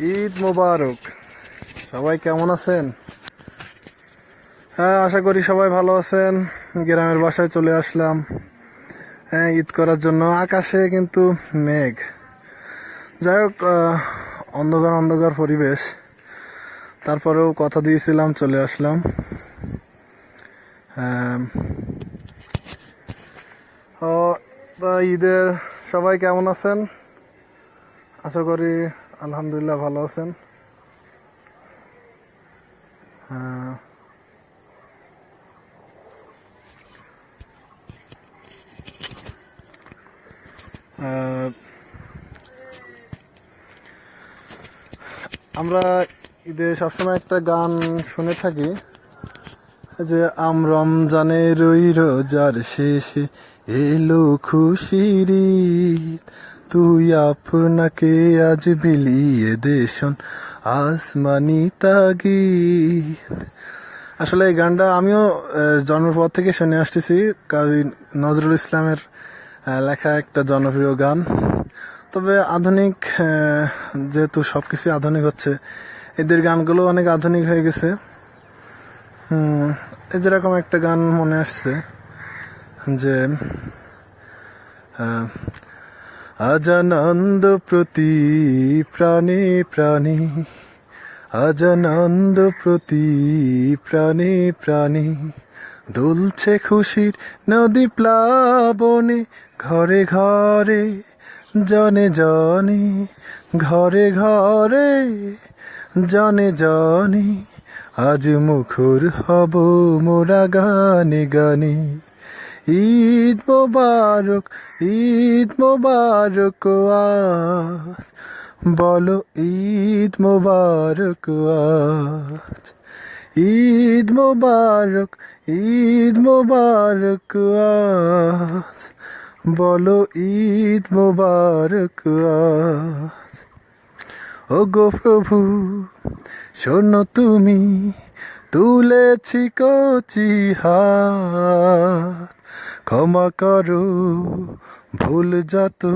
ঈদ মোবারক। সবাই কেমন আছেন? হ্যাঁ আশা করি সবাই ভালো আছেন। গ্রামের বাসায় চলে আসলাম। হ্যাঁ ঈদ করার জন্য। আকাশে কিন্তু মেঘ। যাই হোক অন্ধকার অন্ধকার পরিবেশ। তারপরেও কথা দিয়েছিলাম চলে আসলাম। হ্যাঁ, ঈদের সবাই কেমন আছেন? আশা করি আলহামদুলিল্লাহ ভালো আছেন হ্যাঁ। আমরা ঈদে সবসময় একটা গান শুনে থাকি, যে আম রমজানের ওই রোজার শেষে এলো খুশির। তুই আপনাকে আজ বিলিয়ে দেশন আসমানি তাগিদ। আসলে এই গানটা আমিও জন্মের পর থেকে শুনে আসতেছি কবি নজরুল ইসলামের লেখা একটা জনপ্রিয় গান। তবে আধুনিক যেহেতু সব কিছুই আধুনিক হচ্ছে, এদের গানগুলো অনেক আধুনিক হয়ে গেছে। এই যেরকম একটা গান মনে আসছে, যে আজানন্দ প্রতি প্রাণে প্রাণী, আজানন্দ প্রতি প্রাণে প্রাণী, দুলছে খুশির নদী প্লাবনে, ঘরে ঘরে, জনে জনে, ঘরে ঘরে, জনে জনে, আজ মুখর হব মোরা গানে গানে। ঈদ মোবারক ঈদ মোবারক আজ। বলো ঈদ মোবারক আজ। ঈদ মোবারক ঈদ মোবারক আজ। বলো ঈদ মোবারক আজ। ও গো প্রভু, শোনো তুমি, তুলেছি কচি হাত। ক্ষমা করো, ভুল যত,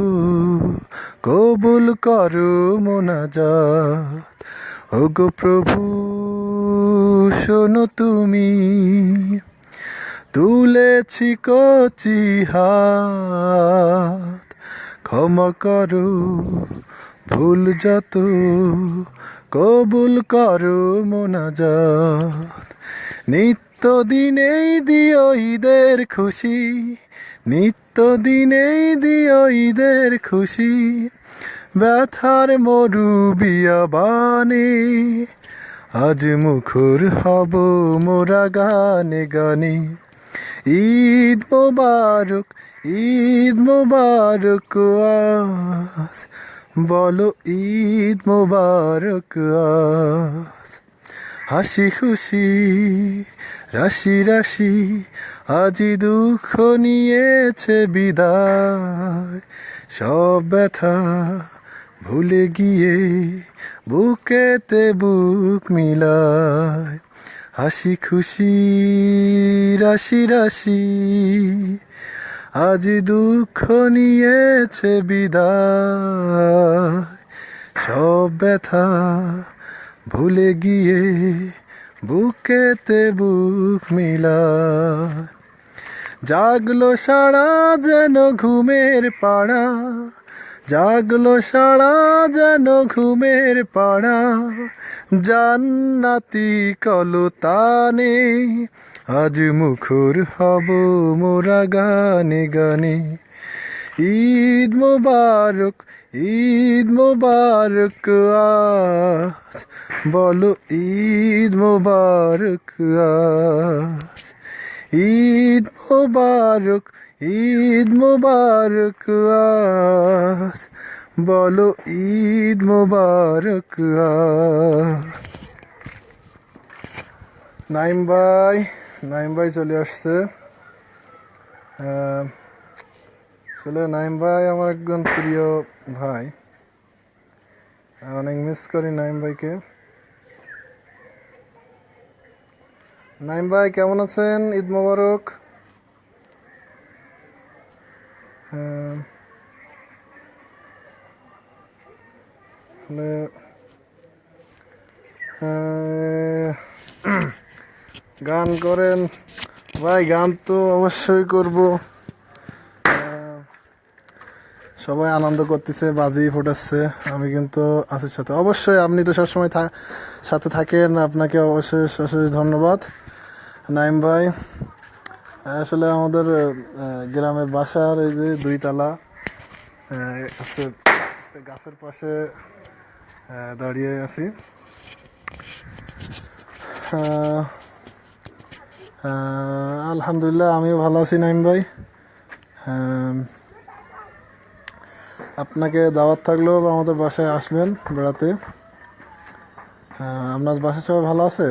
কবুল করো মোনাজাত। ও গো প্রভু, শোনো তুমি, তুলেছি কচি হাত। ক্ষমা করো, ভুল যত, কবুল করো মোনাজাত। নিত্য দিনেই দিও ঈদের খুশি নিত্য দিনেই দিও ঈদের খুশি। ব্যথার মরু বিয়াবানে আজ মুখর হব মোরা গানে গানে। ঈদ মোবারক ঈদ মোবারক আজ, বলো ঈদ মোবারক আজ। হাসি খুশি রাশি রাশি, আজি দুঃখ নিয়েছে বিদায়। সব ব্যথা ভুলে গিয়ে বুকেতে বুক মিলায়। হাসি, খুশি, রাশি রাশি, আজ দুঃখ নিয়েছে বিদায়। সব ব্যথা ভুলে গিয়ে বুকেতে বুক মিলায়। জাগলো সারা যেন ঘুমের পাড়া। জাগলো সারা যেন ঘুমের পাড়া। জান্নাতি কলতানে আজ মুখর হব মোরা গানে গানে। ঈদ মোবারক ঈদ মোবারক, আজ বলো ঈদ মোবারক, আজ ঈদ মোবারক ঈদ মোবারক, আজ বলো ঈদ মোবারক, আজ। নাইম ভাই নাইম ভাই চলে আসছে। আসলে নাইম ভাই আমার একজন প্রিয় ভাই। অনেক মিস করি নাইম ভাইকে। নাইম ভাই, কেমন আছেন? ঈদ মোবারক। হ্যাঁ। গান করেন। ভাই, গান তো অবশ্যই করব। সবাই আনন্দ করতেছে বাজি ফোটাচ্ছে। আমি কিন্তু আছি সাথে। অবশ্যই আপনি তো সবসময় সাথে থাকেন। আপনাকে অবশ্যই অশেষ ধন্যবাদ। নাইম ভাই আসলে আমাদের গ্রামের বাসার এই যে দুই তালা আহ, আছে গাছের পাশে দাঁড়িয়ে আছি। আলহামদুলিল্লাহ আমিও ভালো আছি নাইম ভাই। আপনাকে দাওয়াত থাকলেও বা আমাদের বাসায় আসবেন বেড়াতে। আপনার বাসায় সবাই ভালো আছে?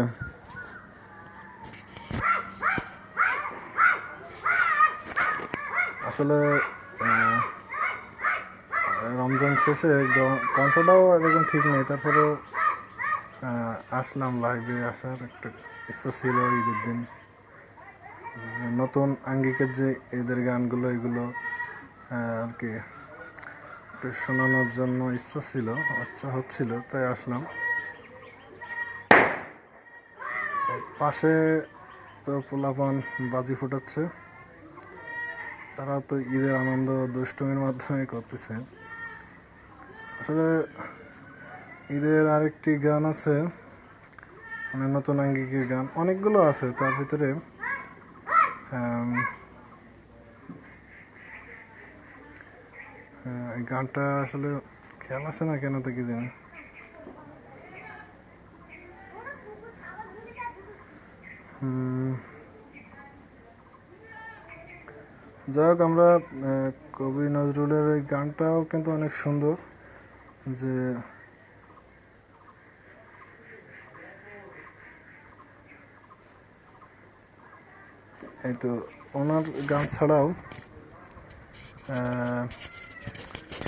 আসলে রমজান শেষে একদম কণ্ঠটাও এরকম ঠিক নেই, তারপরেও আসলাম লাইভে আসার একটা ইচ্ছা ছিল ঈদের দিন। নতুন আঙ্গিকের যে ঈদের গানগুলো, এগুলো আর কি। একটু শোনানোর জন্য ইচ্ছা ছিল ইচ্ছা হচ্ছিল, তাই আসলাম। পাশে তো পোলাপান বাজি ফুটাচ্ছে। তারা তো ঈদের আনন্দ দুষ্টুমির মাধ্যমে করতেছে। আসলে ঈদের আরেকটি গান আছে মানে নতুন আঙ্গিকের গান। অনেকগুলো আছে, তার ভিতরে আম, আহ, এই গানটা আসলে খেয়াল আসে না কেন তো কি জানি যাই হোক আমরা কবি নজরুলের ওই গানটাও কিন্তু অনেক সুন্দর যে এই তো ওনার গান ছাড়াও আহ,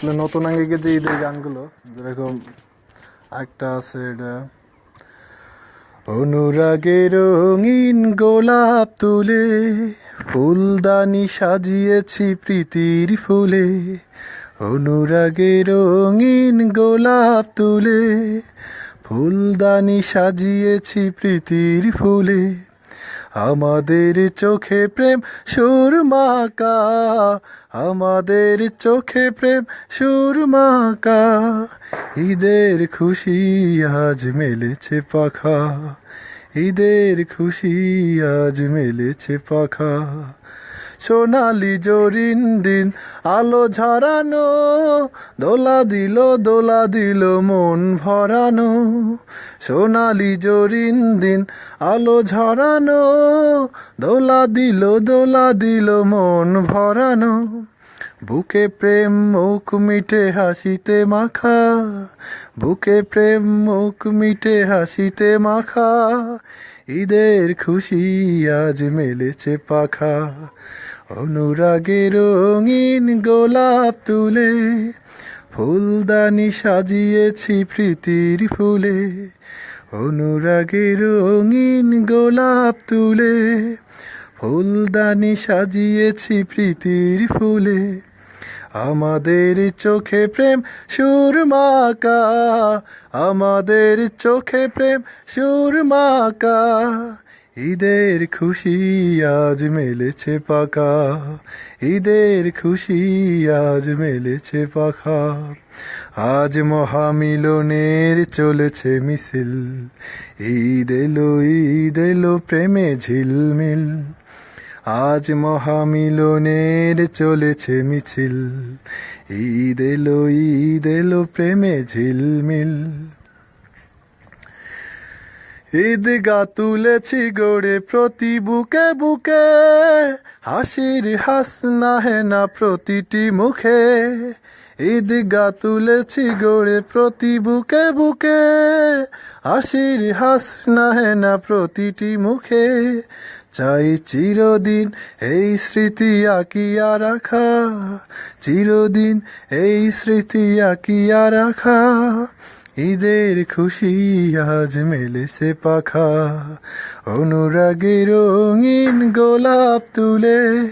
আসলে নতুন আঙ্গিকে যে ঈদের গানগুলো, যেরকম একটা আছে এটা, অনুরাগে রঙিন গোলাপ তুলে, ফুলদানি সাজিয়েছি প্রীতির ফুলে, অনুরাগে রঙিন গোলাপ তুলে, ফুলদানি সাজিয়েছি প্রীতির ফুলে। আমাদের চোখে প্রেম সুর সুরমাকা আমাদের চোখে প্রেম সুর সুরমাকা ঈদের খুশি আজ মেলেছে পাখা। ঈদের খুশি আজ মেলেছে পাখা। সোনালি জরিন দিন, আলো ঝরানো, দোলা দিল দোলা দিল মন ভরানো। সোনালি জরিন দিন, আলো ঝরানো, দোলা দিল দোলা দিল মন ভরানো। বুকে প্রেম, মুখ মিটে হাসিতে মাখা। বুকে প্রেম, মুখ মিটে হাসিতে মাখা। ঈদের খুশি আজ মেলেছে পাখা। অনুরাগে রঙিন গোলাপ তুলে, ফুলদানি সাজিয়েছি প্রীতির ফুলে। অনুরাগে রঙিন গোলাপ তুলে, ফুলদানি সাজিয়েছি প্রীতির ফুলে। আমাদের চোখে প্রেম সুরমাকা। আমাদের চোখে প্রেম সুরমাকা। ঈদের খুশি আজ মেলেছে পাকা। ঈদের খুশি আজ মেলেছে পাখা। আজ মহামিলনের চলেছে মিছিল। ঈদ এলো ঈদ এলো, প্রেমে ঝিলমিল। আজ মহামিলনের চলেছে মিছিল। ঈদ এলো ঈদ এলো, প্রেমে ঝিলমিল। ঈদ গা তুলেছি গড়ে প্রতি বুকে বুকে, হাসির হাস না হে না প্রতিটি মুখে। ঈদ গা তুলেছি গড়ে প্রতি বুকে বুকে, হাসির হাস না হে না প্রতিটি মুখে। চাই চিরদিন এই স্মৃতি আঁকিয়া রাখা। চিরদিন এই স্মৃতি আঁকিয়া রাখা। ঈদের খুশি আজ মেলেছে পাখা। অনুরাগে রঙিন গোলাপ তুলে,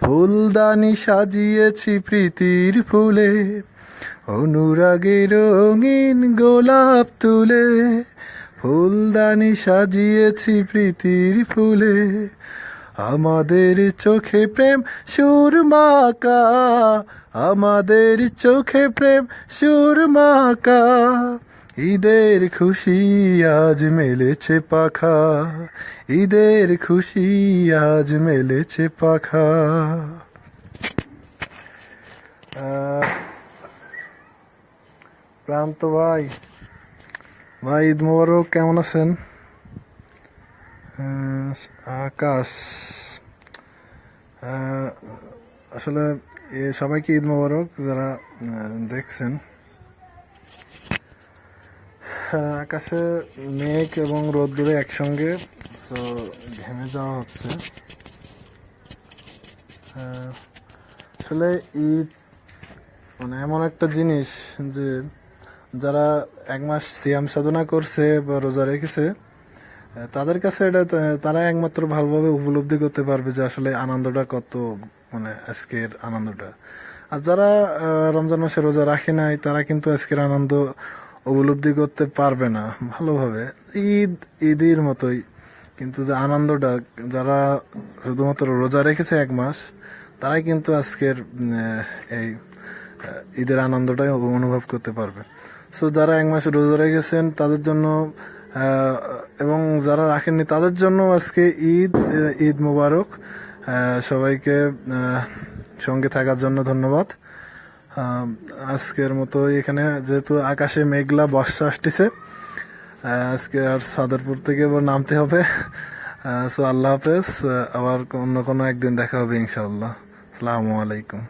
ফুলদানি সাজিয়েছি প্রীতির ফুলে। অনুরাগে রঙিন গোলাপ তুলে ফুলদানি সাজিয়েছি প্রীতির ফুলে। আমাদের চোখে প্রেম সুরমাকা আমাদের চোখে প্রেম সুরমাকা ঈদের খুশি আজ মেলেছে পাখা। ঈদের খুশি আজ মেলেছে পাখা। প্রান্ত ভাই ভাই, ঈদ মোবারক, কেমন আছেন? আকাশ। আসলে এ সবাইকে ঈদ মোবারক, যারা দেখছেন। আকাশে মেঘ এবং রোদ্দুরে একসঙ্গে সো ঘেমে যাওয়া হচ্ছে। আসলে ঈদ মানে এমন একটা জিনিস যে যারা এক মাস সিয়াম সাধনা করছে বা রোজা রেখেছে, তাদের কাছে এটা তারা একমাত্র ভালোভাবে উপলব্ধি করতে পারবে যে আসলে আনন্দটা কত মানে আজকের আনন্দটা। আর যারা রমজান মাসে রোজা রাখে নাই, তারা কিন্তু আজকের আনন্দ উপলব্ধি করতে পারবে না, ভালোভাবে। ঈদ, ঈদের মতোই। কিন্তু যে আনন্দটা, যারা শুধুমাত্র রোজা রেখেছে এক মাস, তারাই কিন্তু আজকের এই ঈদের আনন্দটাই অনুভব করতে পারবে। সো যারা এক মাস রোজা রেখেছেন তাদের জন্য এবং যারা রাখেননি, তাদের জন্য আজকে ঈদ ঈদ মোবারক। সবাইকে সঙ্গে থাকার জন্য ধন্যবাদ। আজকের মতো এখানে, যেহেতু আকাশে মেঘলা বর্ষা আসতেছে আজকে আর সাদারপুর থেকে আবার নামতে হবে। সো আল্লাহ হাফেজ আবার অন্য কোনো একদিন দেখা হবে ইনশাআল্লাহ। আসসালামু আলাইকুম।